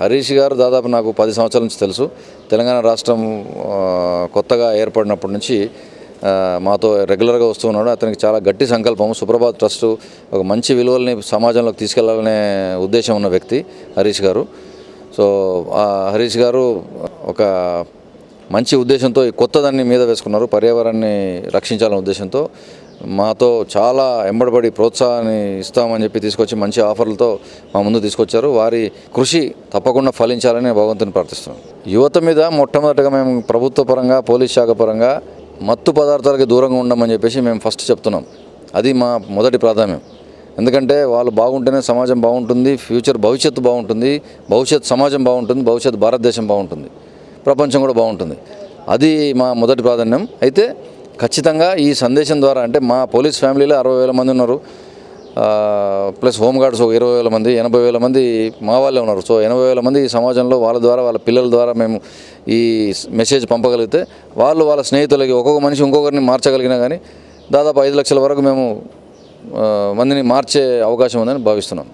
హరీష్ గారు దాదాపు నాకు పది సంవత్సరాల నుంచి తెలుసు. తెలంగాణ రాష్ట్రం కొత్తగా ఏర్పడినప్పటి నుంచి మాతో రెగ్యులర్గా వస్తూ ఉన్నాడు. అతనికి చాలా గట్టి సంకల్పం సుప్రభాత్ ట్రస్ట్ ఒక మంచి విలువల్ని సమాజంలోకి తీసుకెళ్ళాలనే ఉద్దేశం ఉన్న వ్యక్తి హరీష్ గారు. సో ఆ హరీష్ గారు ఒక మంచి ఉద్దేశంతో ఈ కొత్తదాన్ని మీద వేసుకున్నారు. పర్యావరణాన్ని రక్షించాలనే ఉద్దేశంతో మాతో చాలా ఎంబడబడి ప్రోత్సాహాన్ని ఇస్తామని చెప్పి తీసుకొచ్చి మంచి ఆఫర్లతో మా ముందు తీసుకొచ్చారు. వారి కృషి తప్పకుండా ఫలించాలని భగవంతుని ప్రార్థిస్తున్నాం. యువత మీద మొట్టమొదటిగా మేము ప్రభుత్వ పరంగా పోలీస్ శాఖ పరంగా మత్తు పదార్థాలకి దూరంగా ఉండమని చెప్పేసి మేము ఫస్ట్ చెప్తున్నాం. అది మా మొదటి ప్రాధాన్యం. ఎందుకంటే వాళ్ళు బాగుంటేనే సమాజం బాగుంటుంది ఫ్యూచర్ భవిష్యత్తు బాగుంటుంది భవిష్యత్ సమాజం బాగుంటుంది భవిష్యత్ భారతదేశం బాగుంటుంది ప్రపంచం కూడా బాగుంటుంది. అది మా మొదటి ప్రాధాన్యం. అయితే ఖచ్చితంగా ఈ సందేశం ద్వారా అంటే మా పోలీస్ ఫ్యామిలీలో అరవై వేల మంది ఉన్నారు. ప్లస్ హోంగార్డ్స్ ఒక ఇరవై వేల మంది ఎనభై వేల మంది మా వాళ్ళే ఉన్నారు. సో ఎనభై వేల మంది ఈ సమాజంలో వాళ్ళ ద్వారా వాళ్ళ పిల్లల ద్వారా మేము ఈ మెసేజ్ పంపగలిగితే వాళ్ళు వాళ్ళ స్నేహితులకి ఒక్కొక్క మనిషి ఇంకొకరిని మార్చగలిగినా కానీ దాదాపు ఐదు లక్షల వరకు మేము మందిని మార్చే అవకాశం ఉందని భావిస్తున్నాం.